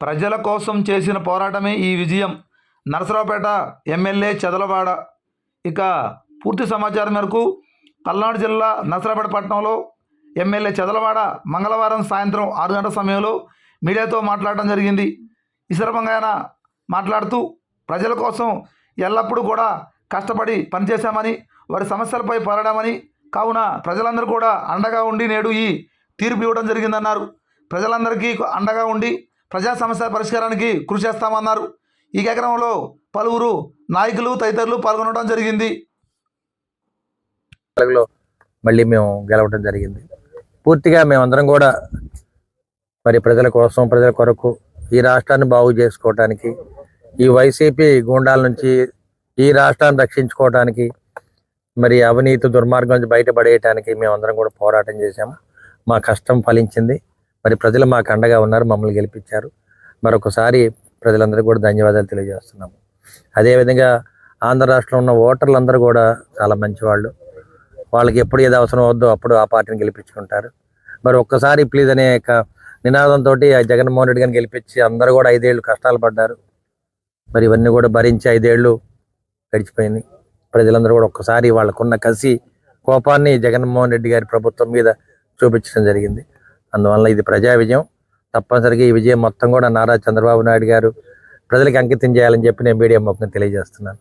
ప్రజల కోసం చేసిన పోరాటమే ఈ విజయం. నరసరావుపేట ఎమ్మెల్యే చెదలవాడ. ఇక పూర్తి సమాచారం మేరకు పల్నాడు జిల్లా నరసరావుపేట పట్టణంలో ఎమ్మెల్యే చెదలవాడ మంగళవారం సాయంత్రం ఆరు గంటల సమయంలో మీడియాతో మాట్లాడడం జరిగింది. ఈ సందర్భంగా ఆయన మాట్లాడుతూ ప్రజల కోసం ఎల్లప్పుడూ కూడా కష్టపడి పనిచేశామని వారి సమస్యలపై పోరాడామని కావున ప్రజలందరూ కూడా అండగా ఉండి నేడు ఈ తీర్పు ఇవ్వడం జరిగిందన్నారు. ప్రజలందరికీ అండగా ఉండి ప్రజా సమస్యల పరిష్కారానికి కృషి చేస్తామన్నారు. ఈ కార్యక్రమంలో పలువురు నాయకులు తదితరులు పాల్గొనడం జరిగింది. మళ్ళీ మేము గెలవడం జరిగింది. పూర్తిగా మేమందరం కూడా మరి ప్రజల కోసం ప్రజల కొరకు ఈ రాష్ట్రాన్ని బాగు చేసుకోవటానికి ఈ వైసీపీ గూండాల నుంచి ఈ రాష్ట్రాన్ని రక్షించుకోవటానికి మరి అవినీతి దుర్మార్గం నుంచి బయటపడేయటానికి మేమందరం కూడా పోరాటం చేశాము. మా కష్టం ఫలించింది. మరి ప్రజలు మాకు అండగా ఉన్నారు మమ్మల్ని గెలిపించారు. మరొకసారి ప్రజలందరికీ కూడా ధన్యవాదాలు తెలియజేస్తున్నాము. అదేవిధంగా ఆంధ్ర రాష్ట్రంలో ఉన్న ఓటర్లందరూ కూడా చాలా మంచివాళ్ళు. వాళ్ళకి ఎప్పుడు ఏది అవసరం అవుద్దో అప్పుడు ఆ పార్టీని గెలిపించుకుంటారు. మరి ఒక్కసారి ప్లీజ్ అనే యొక్క నినాదంతో జగన్మోహన్ రెడ్డి గారిని గెలిపించి అందరూ కూడా ఐదేళ్ళు కష్టాలు పడ్డారు. మరి ఇవన్నీ కూడా భరించి ఐదేళ్ళు గడిచిపోయింది ప్రజలందరూ కూడా ఒక్కసారి వాళ్ళకున్న కసి కోపాన్ని జగన్మోహన్ రెడ్డి గారి ప్రభుత్వం మీద చూపించడం జరిగింది. అందువల్ల ఇది ప్రజా విజయం. తప్పనిసరిగా ఈ విజయం మొత్తం కూడా నారా చంద్రబాబు నాయుడు గారు ప్రజలకు అంకితం చేయాలని చెప్పి నేను మీడియా ముఖంగా తెలియజేస్తున్నాను.